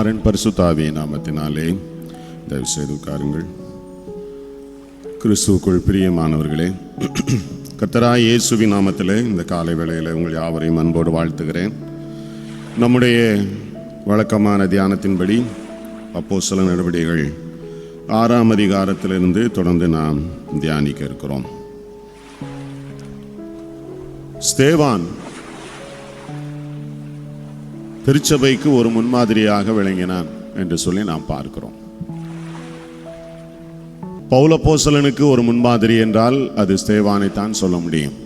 குமாரன் பரிசுத்தாவிய நாமத்தினாலே தயவு செய்து உட்காருங்கள். கிறிஸ்துவுக்குள் பிரியமானவர்களே கத்தரா இயேசுவின் நாமத்தில் இந்த காலை வேளையில் உங்கள் யாவரையும் அன்போடு வாழ்த்துகிறேன். நம்முடைய வழக்கமான தியானத்தின்படி அப்போ சில நடவடிக்கைகள் ஆறாம் அதிகாரத்திலிருந்து தொடர்ந்து நாம் தியானிக்க இருக்கிறோம். ஸ்தேவான் திருச்சபைக்கு ஒரு முன்மாதிரியாக விளங்கினான் என்று சொல்லி நாம் பார்க்கிறோம். பௌலப்போசலனுக்கு ஒரு முன்மாதிரி என்றால் அது ஸ்தேவானைத்தான் சொல்ல முடியும்.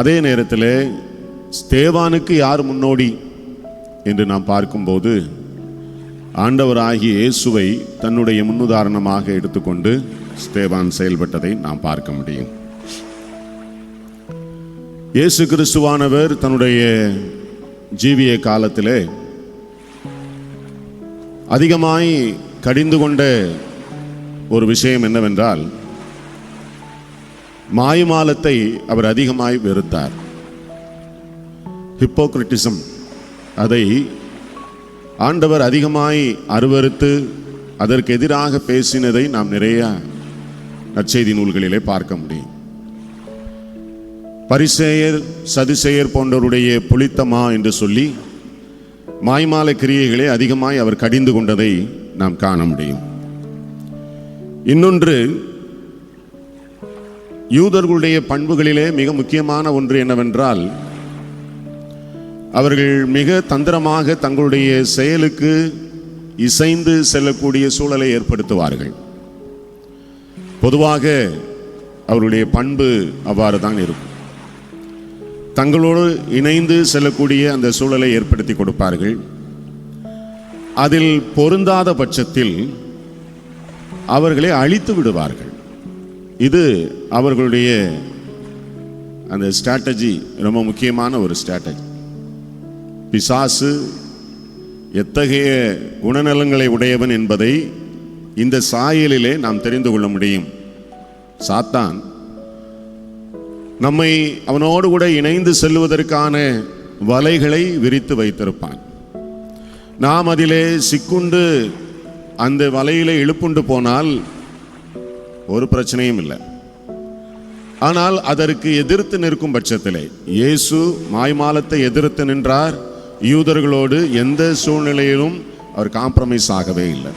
அதே நேரத்தில் ஸ்தேவானுக்கு யார் முன்னோடி என்று நாம் பார்க்கும்போது ஆண்டவராகிய இயேசுவை தன்னுடைய முன்னுதாரணமாக எடுத்துக்கொண்டு ஸ்தேவான் செயல்பட்டதை நாம் பார்க்க முடியும். இயேசு கிறிஸ்துவானவர் தன்னுடைய ஜீவிய காலத்திலே அதிகமாய் கடிந்து கொண்ட ஒரு விஷயம் என்னவென்றால் மாயுமாலத்தை அவர் அதிகமாய் வெறுத்தார். ஹிப்போக்ரிட்டிசம் அதை ஆண்டவர் அதிகமாய் அருவருத்து அதற்கு எதிராக பேசினதை நாம் நிறைய நற்செய்தி நூல்களிலே பார்க்க முடியும். பரிசேயர் சதுசேயர் போன்றவருடைய புளித்தமா என்று சொல்லி மாய்மால கிரியைகளை அதிகமாய் அவர் கடிந்து கொண்டதை நாம் காண முடியும். இன்னொன்று யூதர்களுடைய பண்புகளிலே மிக முக்கியமான ஒன்று என்னவென்றால் அவர்கள் மிக தந்திரமாக தங்களுடைய செயலுக்கு இசைந்து செல்லக்கூடிய சூழலை ஏற்படுத்துவார்கள். பொதுவாக அவருடைய பண்பு அவ்வாறு தான் இருக்கும். தங்களோடு இணைந்து செல்லக்கூடிய அந்த சூழலை ஏற்படுத்தி கொடுப்பார்கள். அதில் பொருந்தாத பட்சத்தில் அவர்களை அழித்து விடுவார்கள். இது அவர்களுடைய அந்த ஸ்ட்ராட்டஜி ரொம்ப முக்கியமான ஒரு ஸ்ட்ராட்டஜி பிசாசு எத்தகைய குணநலங்களை உடையவன் என்பதை இந்த சாயலிலே நாம் தெரிந்து கொள்ள முடியும். சாத்தான் நம்மை அவனோடு கூட இணைந்து செல்வதற்கான வலைகளை விரித்து வைத்திருப்பான். நாம் அதிலே சிக்குண்டு அந்த வலையிலே இழுப்புண்டு போனால் ஒரு பிரச்சனையும் இல்லை. ஆனால் அதற்கு எதிர்த்து நிற்கும் பட்சத்திலே இயேசு மாய்மாலத்தை எதிர்த்து நின்றார். யூதர்களோடு எந்த சூழ்நிலையிலும் அவர் காம்ப்ரமைஸ் ஆகவே இல்லை.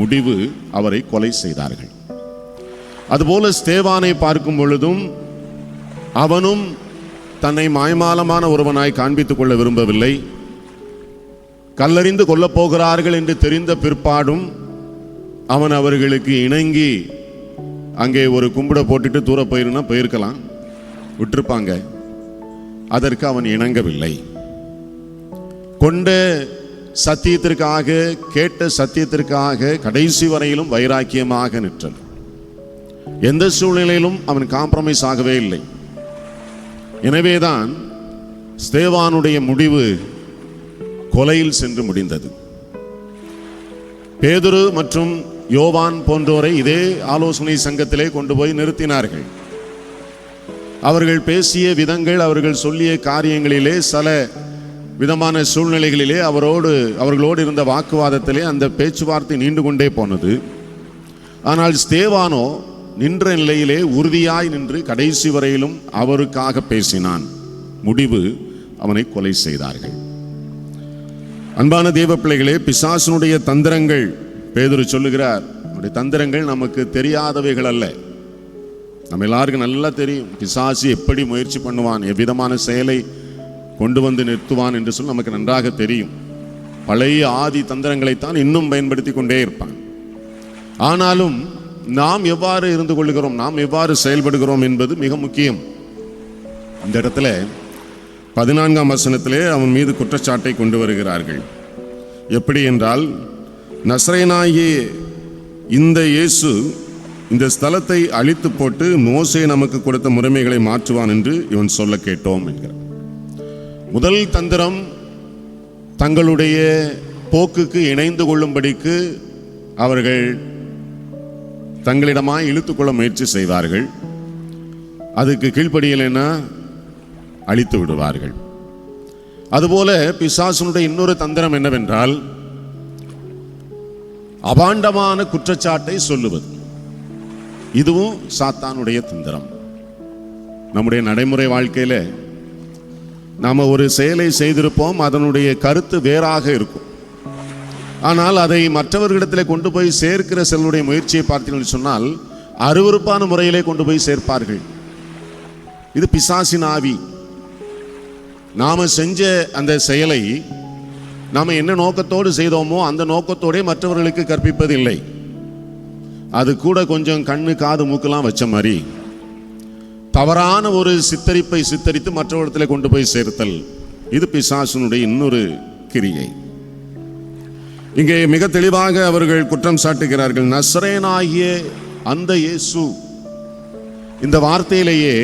முடிவு அவரை கொலை செய்தார்கள். அதுபோல ஸ்தேவானை பார்க்கும் பொழுதும் அவனும் தன்னை மாய்மாலமான ஒருவனாய் காண்பித்துக் கொள்ள விரும்பவில்லை. கல்லறிந்து கொல்லப் போகிறார்கள் என்று தெரிந்த பிற்பாடும் அவன் அவர்களுக்கு இணங்கி அங்கே ஒரு கும்பிட போட்டுட்டு தூர போயிருந்தா போயிருக்கலாம். விட்டுருப்பாங்க. அதற்கு அவன் இணங்கவில்லை. கொண்ட சத்தியத்திற்காக கேட்ட சத்தியத்திற்காக கடைசி வரையிலும் வைராக்கியமாக நிற்றன். எந்த சூழ்நிலையிலும் அவன் காம்ப்ரமைஸ் ஆகவே இல்லை. எனவேதான் ஸ்தேவானுடைய முடிவு கொலையில் சென்று முடிந்தது. பேதுரு மற்றும் யோவான் போன்றோரை இதே ஆலோசனை சங்கத்திலே கொண்டு போய் நிறுத்தினார்கள். அவர்கள் பேசிய விதங்கள் அவர்கள் சொல்லிய காரியங்களிலே சில விதமான சூழ்நிலைகளிலே அவரோடு அவர்களோடு இருந்த வாக்குவாதத்திலே அந்த பேச்சுவார்த்தை நீண்டு கொண்டே போனது. ஆனால் ஸ்தேவானோ நின்ற நிலையிலே உறுதியாய் நின்று கடைசி வரையிலும் அவருக்காக பேசினான். முடிவு அவனை கொலை செய்தார்கள். அன்பான தெய்வ பிள்ளைகளே பிசாசனுடைய தந்திரங்கள் பேதுரு சொல்லுகிறார் அவருடைய தந்திரங்கள் நமக்கு தெரியாதவைகள் அல்ல. நம்ம எல்லாருக்கும் நல்லா தெரியும் பிசாசு எப்படி முயற்சி பண்ணுவான் எவ்விதமான செயலை கொண்டு வந்து நிறுத்துவான் என்று சொல்லி நமக்கு நன்றாக தெரியும். பழைய ஆதி தந்திரங்களைத்தான் இன்னும் பயன்படுத்தி கொண்டே இருப்பான். ஆனாலும் நாம் எவ்வாறு இருந்து கொள்கிறோம் நாம் எவ்வாறு செயல்படுகிறோம் என்பது மிக முக்கியம். இந்த இடத்துல பதினான்காம் வசனத்திலே அவன் மீது குற்றச்சாட்டை கொண்டு வருகிறார்கள். எப்படி என்றால் நஸ்ரேனாயே இந்த இயேசு இந்த ஸ்தலத்தை அழித்து போட்டு மோசே நமக்கு கொடுத்த முறைமைகளை மாற்றுவான் என்று இவன் சொல்ல கேட்டோம் என்கிறார் முதல் தந்திரம் தங்களுடைய போக்குக்கு இணைந்து கொள்ளும்படிக்கு அவர்கள் தங்களிடமாய் இழுத்துக்கொள்ள முயற்சி செய்வார்கள் அதுக்கு கீழ்ப்படியலைன்னா அழித்து விடுவார்கள். அதுபோல பிசாசனுடைய இன்னொரு தந்திரம் என்னவென்றால் அபாண்டமான குற்றச்சாட்டை சொல்லுவது. இதுவும் சாத்தானுடைய தந்திரம். நம்முடைய நடைமுறை வாழ்க்கையில் நாம் ஒரு செயலை செய்திருப்போம் அதனுடைய கருத்து வேறாக இருக்கும். ஆனால் அதை மற்றவர்களிடத்தில் கொண்டு போய் சேர்க்கிற சிலருடைய முயற்சியை பார்த்தீங்கன்னு சொன்னால் அருவருப்பான முறையிலே கொண்டு போய் சேர்ப்பார்கள். இது பிசாசின் ஆவி. நாம் செஞ்ச அந்த செயலை நாம் என்ன நோக்கத்தோடு செய்தோமோ அந்த நோக்கத்தோடே மற்றவர்களுக்கு கற்பிப்பதில்லை. அது கூட கொஞ்சம் கண்ணு காது மூக்கெல்லாம் வச்ச மாதிரி. தவறான ஒரு சித்தரிப்பை சித்தரித்து மற்றவரிடத்தில் கொண்டு போய் சேர்த்தல். இது பிசாசனுடைய இன்னொரு கிரியை. இங்கே மிக தெளிவாக அவர்கள் குற்றம் சாட்டுகிறார்கள். நசரேனாகிய அந்த இயேசு இந்த வார்த்தையிலேயே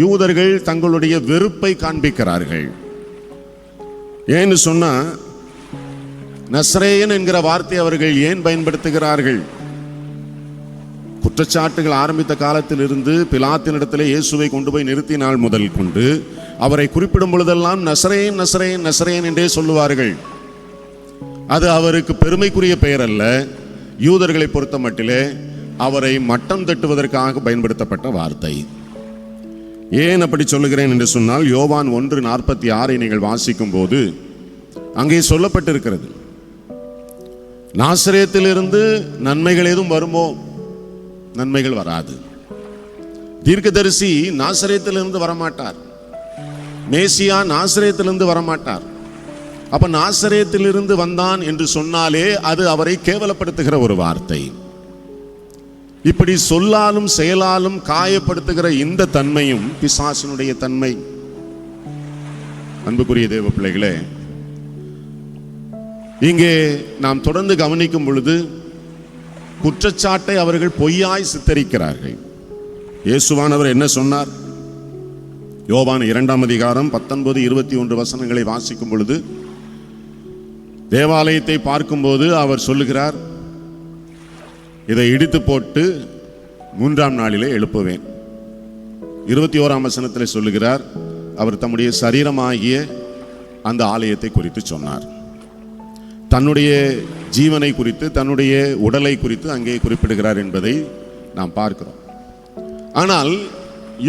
யூதர்கள் தங்களுடைய வெறுப்பை காண்பிக்கிறார்கள். ஏன்னு சொன்னா நஸ்ரேயன் என்கிற வார்த்தை அவர்கள் ஏன் பயன்படுத்துகிறார்கள்? குற்றச்சாட்டுகள் ஆரம்பித்த காலத்தில் இருந்து பிலாத்தினிடத்திலே இயேசுவை கொண்டு போய் நிறுத்தினால் முதல் கொண்டு. அவரை குறிப்பிடும் பொழுதெல்லாம் நசரேன் நசரேன் நசரேன் என்றே சொல்லுவார்கள். அது அவருக்கு பெருமைக்குரிய பெயர் அல்ல யூதர்களை பொறுத்த மட்டிலே அவரை மட்டம் தட்டுவதற்காக பயன்படுத்தப்பட்ட வார்த்தை. ஏன் அப்படி சொல்லுகிறேன் என்று சொன்னால் யோவான் ஒன்று நாற்பத்தி ஆறை நீங்கள் வாசிக்கும் போது அங்கே சொல்லப்பட்டிருக்கிறது. நாசிரியத்திலிருந்து நன்மைகள் எதுவும் வருமோ? நன்மைகள் வராது. தீர்க்கதரிசி நாசிரியத்திலிருந்து வரமாட்டார். மேசியா நாசிரியத்திலிருந்து வரமாட்டார். அப்போ நாசரேத்திலிருந்து வந்தான் என்று சொன்னாலே அது அவரை கேவலப்படுத்துகிற ஒரு வார்த்தை. இப்படி சொல்லாலும் செயலாலும் காயப்படுத்துகிற இந்த தன்மையும் பிசாசனுடைய தன்மை. அன்புக்குரிய தேவ பிள்ளைகளே இங்கே நாம் தொடர்ந்து கவனிக்கும் பொழுது குற்றச்சாட்டை அவர்கள் பொய்யாய் சித்தரிக்கிறார்கள். இயேசுவானவர் என்ன சொன்னார்? யோவான் இரண்டாம் அதிகாரம் பத்தொன்பது இருபத்தி ஒன்று வசனங்களை வாசிக்கும் பொழுது தேவாலயத்தை பார்க்கும்போது அவர் சொல்லுகிறார் இதை இடித்து போட்டு மூன்றாம் நாளிலே எழுப்புவேன். இருபத்தி ஓராம் வசனத்தில் சொல்லுகிறார் அவர் தம்முடைய சரீரமாகிய அந்த ஆலயத்தை குறித்து சொன்னார். தன்னுடைய ஜீவனை குறித்து தன்னுடைய உடலை குறித்து அங்கே குறிப்பிடுகிறார் என்பதை நாம் பார்க்கிறோம். ஆனால்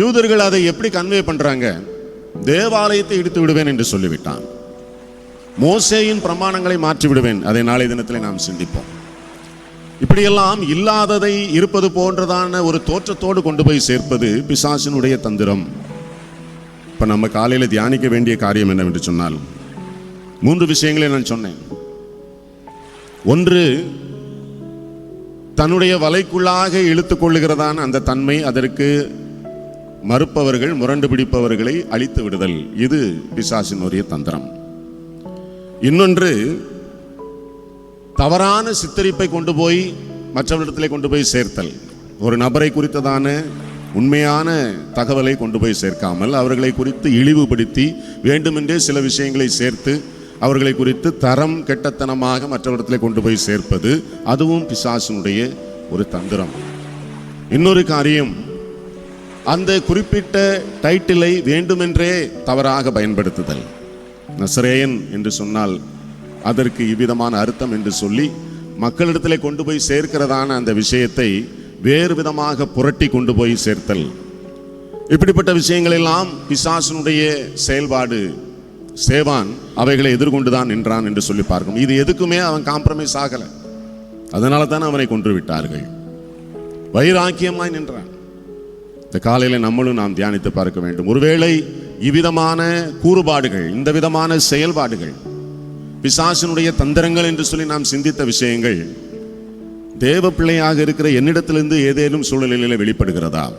யூதர்கள் அதை எப்படி கன்வே பண்ணுறாங்க தேவாலயத்தை இடித்து விடுவேன் என்று சொல்லிவிட்டான். மோசேயின் பிரமாணங்களை மாற்றி விடுவேன் அதை நாளை தினத்தில் நாம் சிந்திப்போம். இப்படியெல்லாம் இல்லாததை இருப்பது போன்றதான ஒரு தோற்றத்தோடு கொண்டு போய் சேர்ப்பது பிசாசினுடைய தந்திரம். இப்போ நம்ம காலையில் தியானிக்க வேண்டிய காரியம் என்னவென்று சொன்னால் மூன்று விஷயங்களை நான் சொன்னேன். ஒன்று தன்னுடைய வலைக்குள்ளாக இழுத்துக் கொள்ளுகிறதான அந்த தன்மை அதற்கு மறுப்பவர்கள் முரண்டு பிடிப்பவர்களை அழித்து விடுதல். இது பிசாசினுடைய தந்திரம். இன்னொன்று தவறான சித்தரிப்பை கொண்டு போய் மற்றவரிடத்தில் கொண்டு போய் சேர்த்தல். ஒரு நபரை குறித்ததான உண்மையான தகவலை கொண்டு போய் சேர்க்காமல் அவர்களை குறித்து இழிவுபடுத்தி வேண்டுமென்றே சில விஷயங்களை சேர்த்து அவர்களை குறித்து தரம் கெட்டத்தனமாக மற்றவரிடத்தில் கொண்டு போய் சேர்ப்பது அதுவும் பிசாசினுடைய ஒரு தந்திரம். இன்னொரு காரியம் அந்த குறிப்பிட்ட டைட்டிலை வேண்டுமென்றே தவறாக பயன்படுத்துதல். நசரேயன் என்று சொன்னால் அதற்கு இவ்விதமான அர்த்தம் என்று சொல்லி மக்களிடத்திலே கொண்டு போய் சேர்க்கிறதான அந்த விஷயத்தை வேறு விதமாக புரட்டி கொண்டு போய் சேர்த்தல். இப்படிப்பட்ட விஷயங்களெல்லாம் பிசாசனுடைய செயல்பாடு. சேவான் அவைகளை எதிர்கொண்டுதான் நின்றான் என்று சொல்லி பார்க்கும் இது எதுக்குமே அவன் காம்ப்ரமைஸ் ஆகலை. அதனால தான் அவனை கொன்று விட்டார்கள். வைராக்கியமாய் நின்றான். இந்த காலையில நம்மளும் நாம் தியானித்து பார்க்க வேண்டும். ஒருவேளை இவ்விதமான கூறுபாடுகள் இந்த விதமான செயல்பாடுகள் பிசாசினுடைய தந்திரங்கள் என்று சொல்லி நாம் சிந்தித்த விஷயங்கள் தேவ பிள்ளையாக இருக்கிற என்னிடத்திலிருந்து ஏதேனும் சூழ்நிலையில வெளிப்படுகிறதா?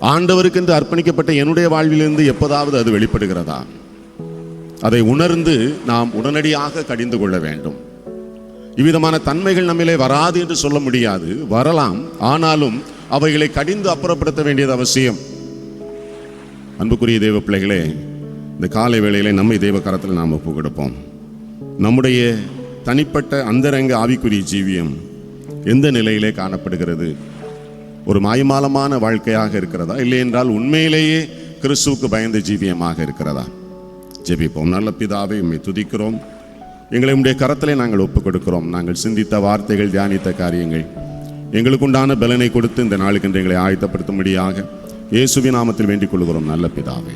ஆண்டவருக்கு என்று அர்ப்பணிக்கப்பட்ட என்னுடைய வாழ்விலிருந்து எப்போதாவது அது வெளிப்படுகிறதா? அதை உணர்ந்து நாம் உடனடியாக கடிந்து கொள்ள வேண்டும். இவ்விதமான தன்மைகள் நம்மிலே வராது என்று சொல்ல முடியாது. வரலாம். ஆனாலும் அவைகளை கடிந்து அப்புறப்படுத்த வேண்டியது அவசியம். அன்புக்குரிய தெய்வ பிள்ளைகளே இந்த காலை வேளையிலே நம்மை தெய்வ கரத்தில் நாம் ஒப்பு கொடுப்போம் நம்முடைய தனிப்பட்ட அந்தரங்க ஆவிக்குரிய ஜீவியம் எந்த நிலையிலே காணப்படுகிறது? ஒரு மாயமாலமான வாழ்க்கையாக இருக்கிறதா? இல்லை என்றால் உண்மையிலேயே கிறிஸ்துவுக்கு பயந்த ஜீவியமாக இருக்கிறதா? ஜெபிப்போம். நல்ல பிதாவை உண்மை துதிக்கிறோம். எங்களை உடைய கரத்திலே நாங்கள் ஒப்புக் கொடுக்கிறோம் நாங்கள் சிந்தித்த வார்த்தைகள் தியானித்த காரியங்கள் எங்களுக்குண்டான பலனை கொடுத்து இந்த நாளுக்கு எங்களை ஆயத்தப்படுத்தும்படியாக இயேசுவின் நாமத்தில் வேண்டிக் கொள்கிறோம். நல்ல பிதாவே.